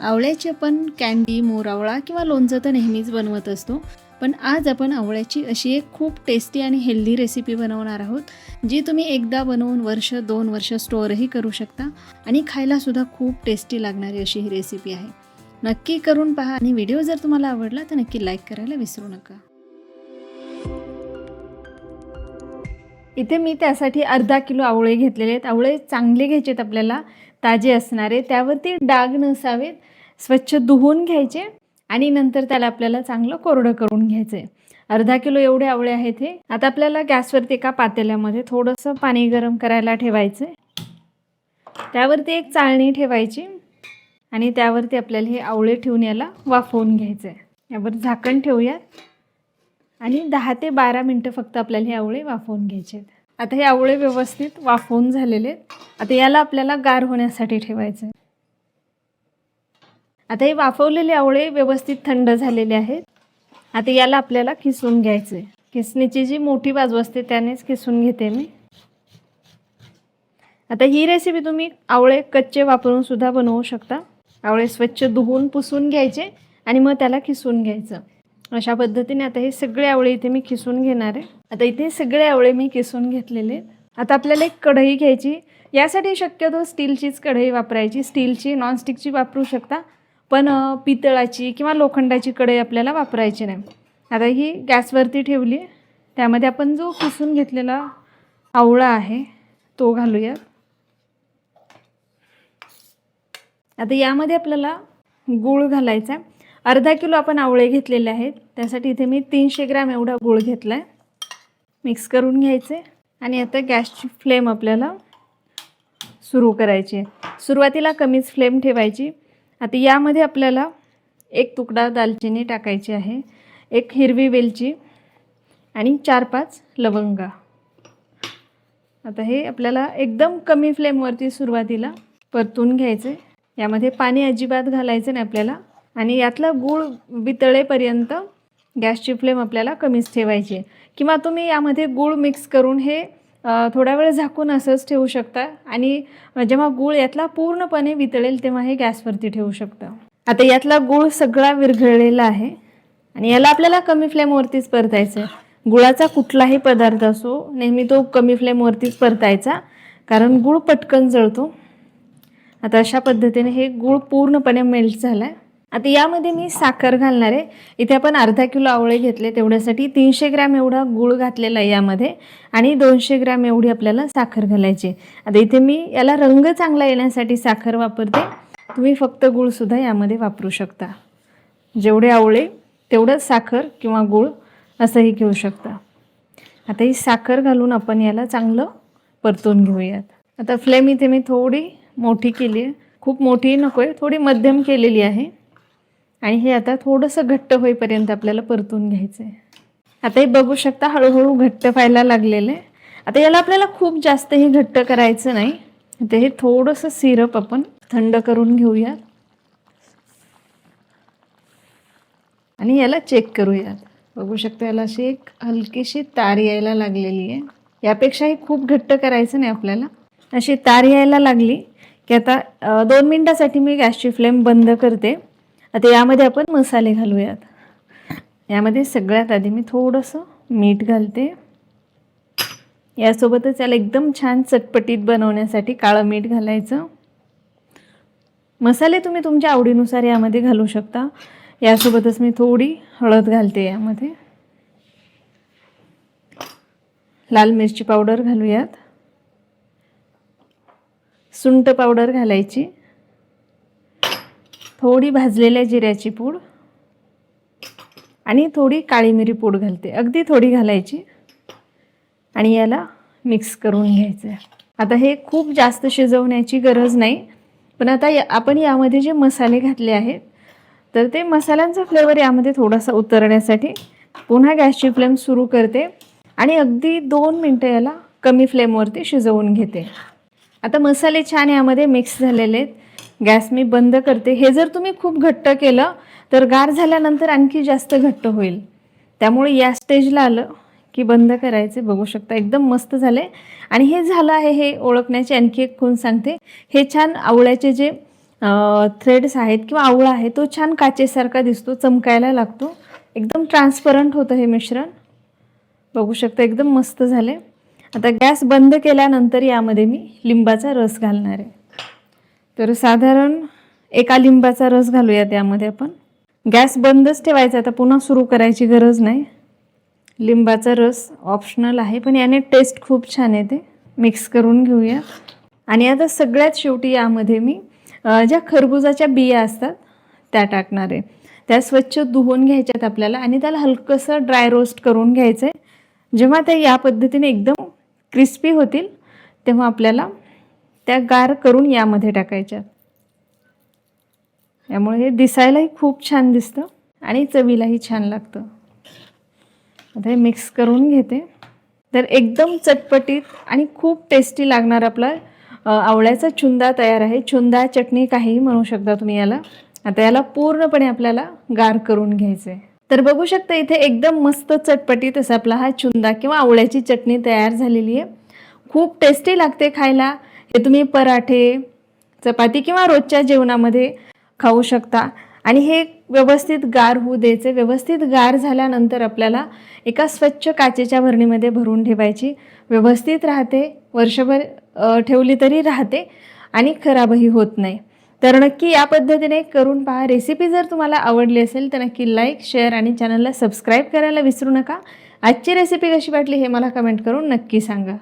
आवळ्याची आपण कॅन्डी मोरावळा किंवा लोणचं तर नेहमीच बनवत असतो. पण आज आपण आवळ्याची अशी एक खूप टेस्टी आणि हेल्दी रेसिपी बनवणार आहोत जी तुम्ही एकदा बनवून वर्ष दोन वर्ष स्टोअरही करू शकता आणि खायलासुद्धा खूप टेस्टी लागणारी अशी ही रेसिपी आहे. नक्की करून पहा आणि व्हिडिओ जर तुम्हाला आवडला तर नक्की लाईक करायला विसरू नका. इथे मी त्यासाठी अर्धा किलो आवळे घेतलेले आहेत. आवळे चांगले घ्यायचे आहेत आपल्याला ताजे असणारे त्यावरती डाग नसावेत स्वच्छ धुवून घ्यायचे आणि नंतर त्याला आपल्याला चांगलं कोरडं करून घ्यायचं आहे अर्धा किलो एवढे आवळे आहेत हे. आता आपल्याला गॅसवरती एका पातेल्यामध्ये थोडंसं पाणी गरम करायला ठेवायचं आहे त्यावरती एक चाळणी ठेवायची आणि त्यावरती आपल्याला हे आवळे ठेवून याला वाफवून घ्यायचं आहे यावर झाकण ठेवूयात. आणि दहा ते बारा मिनटं फक्त आपल्याला हे आवळे वाफवून घ्यायचे आहेत. आता हे आवळे व्यवस्थित वाफवून झालेले आहेत. आता याला आपल्याला गार होण्यासाठी ठेवायचं आहे आता हे वाफवलेले आवळे व्यवस्थित थंड झालेले आहेत. आता याला आपल्याला किसून घ्यायचं आहे किसणीची जी मोठी बाजू असते त्यानेच किसून घेते मी. आता ही रेसिपी तुम्ही आवळे कच्चे वापरून सुद्धा बनवू शकता. आवळे स्वच्छ धुवून पुसून घ्यायचे आणि मग त्याला किसून घ्यायचं. अशा पद्धतीने आता हे सगळे आवळे इथे मी किसून घेणार आहे. आता इथे सगळे आवळे मी किसून घेतलेले आता आपल्याला एक कढई घ्यायची. यासाठी शक्यतो स्टीलचीच कढई वापरायची. स्टीलची नॉनस्टिकची वापरू शकता. पण पितळाची किंवा लोखंडाची कढई आपल्याला वापरायची नाही. आता ही गॅसवरती ठेवली त्यामध्ये आपण जो किसून घेतलेला आवळा आहे तो घालूयात. आता यामध्ये आपल्याला गूळ घालायचा आहे. अर्धा किलो आपण आवळे घेतलेले आहेत. त्यासाठी इथे मी तीनशे ग्रॅम एवढा गूळ घेतला आहे मिक्स करून घ्यायचे. आणि आता गॅसची फ्लेम आपल्याला सुरू करायची आहे. सुरुवातीला कमीच फ्लेम ठेवायची. आता यामध्ये आपल्याला एक तुकडा दालचिनी टाकायची आहे. एक हिरवी वेलची आणि चार पाच लवंगा. आता हे आपल्याला एकदम कमी फ्लेमवरती सुरुवातीला परतून घ्यायचे. यामध्ये पाणी अजिबात घालायचं नाही आपल्याला. आणि यातलं गूळ वितळेपर्यंत गॅसची फ्लेम आपल्याला कमीच ठेवायची आहे. किंवा तुम्ही यामध्ये गूळ मिक्स करून हे थोड्या थोडा वेळ झाकून असंच ठेवू शकता. आणि जेव्हा गूळ यातला पूर्णपणे वितळेल तेव्हा हे गॅसवरती ठेवू शकता. आता यातला गूळ सगळा विरघळलेला आहे. आणि याला आपल्याला कमी फ्लेमवरतीच परतायचं आहे. गुळाचा कुठलाही पदार्थ असो नेहमी तो कमी फ्लेमवरतीच परतायचा. कारण गूळ पटकन जळतो. आता अशा पद्धतीने हे गूळ पूर्णपणे मेल्ट झाला आहे आता यामध्ये मी साखर घालणार आहे. इथे आपण अर्धा किलो आवळे घेतले तेवढ्यासाठी तीनशे ग्रॅम एवढा गूळ घातलेला आहे यामध्ये आणि दोनशे ग्रॅम एवढी आपल्याला साखर घालायची आता इथे मी याला रंग चांगला येण्यासाठी साखर वापरते. तुम्ही फक्त गूळसुद्धा यामध्ये वापरू शकता. जेवढे आवळे तेवढंच साखर किंवा गूळ असंही घेऊ शकता. आता ही साखर घालून आपण याला चांगलं परतून घेऊयात. आता फ्लेम इथे मी थोडी मोठी केली आहे. खूप मोठी नको आहे थोडी मध्यम केलेली आहे. आणि हे आता थोडंसं घट्ट होईपर्यंत आपल्याला परतून घ्यायचं आहे. आता हे बघू शकता हळूहळू घट्ट व्हायला लागलेलं आहे. आता याला आपल्याला खूप जास्तही घट्ट करायचं नाही. आता हे थोडंसं सिरप आपण थंड करून घेऊयात आणि याला चेक करूयात बघू शकता याला अशी एक हलकीशी तार यायला लागलेली आहे. यापेक्षाही खूप घट्ट करायचं नाही आपल्याला. अशी तार यायला लागली की आता दोन मिनटासाठी मी गॅसची फ्लेम बंद करते. आता यामध्ये आपण मसाले घालूयात. यामध्ये सगळ्यात आधी मी थोडंसं मीठ घालते. यासोबतच याला एकदम छान चटपटीत बनवण्यासाठी काळं मीठ घालायचं. मसाले तुम्ही तुमच्या आवडीनुसार यामध्ये घालू शकता. यासोबतच मी थोडी हळद घालते यामध्ये. लाल मिरची पावडर घालूयात. सुंट पावडर घालायची. थोडी भाजलेल्या जिऱ्याची पूड आणि थोडी काळी मिरी पूड घालते. अगदी थोडी घालायची. आणि याला मिक्स करून घ्यायचं आहे आता हे खूप जास्त शिजवण्याची गरज नाही. पण आता या आपण यामध्ये जे मसाले घातले आहेत तर ते मसाल्यांचा फ्लेवर यामध्ये थोडासा उतरण्यासाठी पुन्हा गॅसची फ्लेम सुरू करते आणि अगदी दोन मिनटं याला कमी फ्लेमवरती शिजवून घेते. आता मसाले छान यामध्ये मिक्स झालेले आहेत. गॅस मी बंद करते. हे जर तुम्ही खूप घट्ट केलं तर गार झाल्यानंतर आणखी जास्त घट्ट होईल. त्यामुळे या स्टेजला आलं की बंद करायचे. बघू शकता एकदम मस्त झाले. आणि हे झालं आहे हे ओळखण्याची आणखी एक खूण सांगते. हे छान आवळ्याचे जे थ्रेड्स आहेत किंवा आवळा आहे तो छान काचेसारखा दिसतो चमकायला लागतो. एकदम ट्रान्सपरंट होतं हे मिश्रण. बघू शकता एकदम मस्त झाले. आता गॅस बंद केल्यानंतर यामध्ये मी लिंबाचा रस घालणार आहे. तर साधारण एका लिंबाचा रस घालूया त्यामध्ये आपण. गॅस बंदच ठेवायचा आता पुन्हा सुरू करायची गरज नाही. लिंबाचा रस ऑप्शनल आहे पण याने टेस्ट खूप छान येते. मिक्स करून घेऊया. आणि आता सगळ्यात शेवटी यामध्ये मी ज्या खरबुजाच्या बिया असतात त्या टाकणार आहे. त्या स्वच्छ धुवून घ्यायच्यात आपल्याला आणि त्याला हलकंसं ड्राय रोस्ट करून घ्यायचं आहे जेव्हा त्या या पद्धतीने एकदम क्रिस्पी होतील तेव्हा आपल्याला त्या गार करून यामध्ये टाकायच्या. त्यामुळे हे दिसायलाही खूप छान दिसतं आणि चवीलाही छान लागतं. आता हे मिक्स करून घेते. तर एकदम चटपटीत आणि खूप टेस्टी लागणार आपला आवळ्याचा चुंदा तयार आहे. चुंदा चटणी काहीही म्हणू शकता तुम्ही याला. आता याला पूर्णपणे आपल्याला गार करून घ्यायचं आहे तर बघू शकता इथे एकदम मस्त चटपटीत असा आपला हा चुंदा किंवा आवळ्याची चटणी तयार झालेली आहे. खूप टेस्टी लागते खायला. ते तुम्ही पराठे चपाती किंवा रोजच्या जेवणामध्ये खाऊ शकता. आणि हे व्यवस्थित गार होऊ द्यायचे. व्यवस्थित गार झाल्यानंतर आपल्याला एका स्वच्छ काचेच्या भरणीमध्ये भरून ठेवायची. व्यवस्थित राहते. वर्षभर ठेवली तरी राहते आणि खराबही होत नाही. तर नक्की या पद्धतीने करून पहा. रेसिपी जर तुम्हाला आवडली असेल तर नक्की लाईक शेअर आणि चॅनलला सबस्क्राईब करायला विसरू नका. आजची रेसिपी कशी वाटली हे मला कमेंट करून नक्की सांगा.